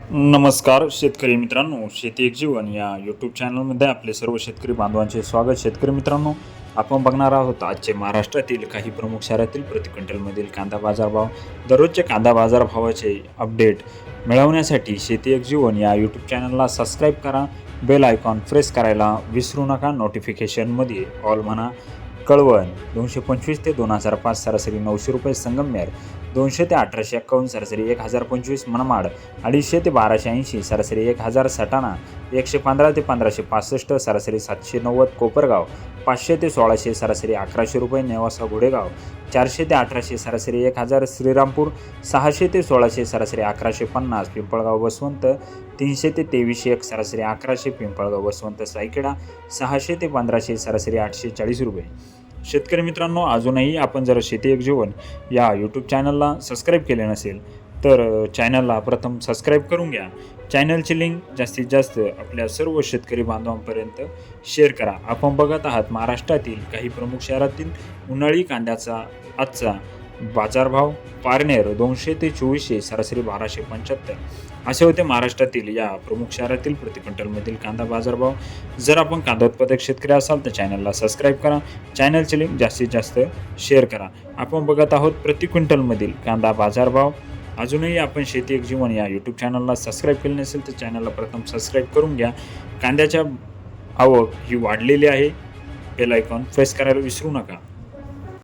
नमस्कार शेतकरी मित्रांनो शेती एक जीवन या यूट्यूब चॅनलमध्ये आपले सर्व शेतकरी बांधवांचे स्वागत. शेतकरी मित्रांनो आपण बघणार आहोत आजचे महाराष्ट्रातील काही प्रमुख शहरातील प्रति क्विंटलमधील कांदा बाजारभाव. दररोजचे कांदा बाजारभावाचे अपडेट मिळवण्यासाठी शेती एक जीवन या यूट्यूब चॅनलला सबस्क्राईब करा. बेल आयकॉन प्रेस करायला विसरू नका. नोटिफिकेशनमध्ये ऑल म्हणा. कळवण दोनशे पंचवीस ते दोन हजार पाच सरासरी नऊशे रुपये संगमनेर दोनशे ते अठराशे एक्कावन्न सरासरी एक हजार पंचवीस मनमाड अडीचशे ते बाराशे ऐंशी सरासरी एक हजार सटाणा एकशे पंधरा ते पंधराशे पासष्ट सरासरी सातशे नव्वद कोपरगाव पाचशे ते सोळाशे सरासरी अकराशे रुपये नेवासा घोडेगाव चारशे ते अठराशे सरासरी एक हजार श्रीरामपूर सहाशे ते सोळाशे सरासरी अकराशे पन्नास पिंपळगाव वसवंत तीनशे ते तेवीसशे एक सरासरी अकराशे पिंपळगाव वसवंत सायखेडा सहाशे ते पंधराशे सरासरी आठशे चाळीस रुपये. शेतकरी मित्रांनो अजूनही आपण जर शेती एक जीवन या यूट्यूब चॅनलला सबस्क्राईब केले नसेल तर चॅनलला प्रथम सबस्क्राईब करून घ्या. चॅनलची लिंक जास्तीत जास्त आपल्या सर्व शेतकरी बांधवांपर्यंत शेअर करा. आपण बघत आहात महाराष्ट्रातील काही प्रमुख शहरातील उन्हाळी कांद्याचा आजचा बाजारभाव पारनेर दोनशे ते चोवीसशे सरासरी बाराशे पंच्याहत्तर. असे होते महाराष्ट्रातील या प्रमुख शहरातील प्रति क्विंटलमधील कांदा बाजारभाव. जर आपण कांदा उत्पादक शेतकरी असाल तर चॅनलला सबस्क्राईब करा. चॅनलची लिंक जास्तीत जास्त शेअर करा. आपण बघत आहोत प्रति क्विंटलमधील कांदा बाजारभाव. अजूनही आपण शेती एक जीवन या यूट्यूब चॅनलला सबस्क्राईब केले नसेल तर चॅनलला प्रथम सबस्क्राईब करून घ्या. कांद्याच्या आवक ही वाढलेली आहे. बेल आयकॉन प्रेस करायला विसरू नका.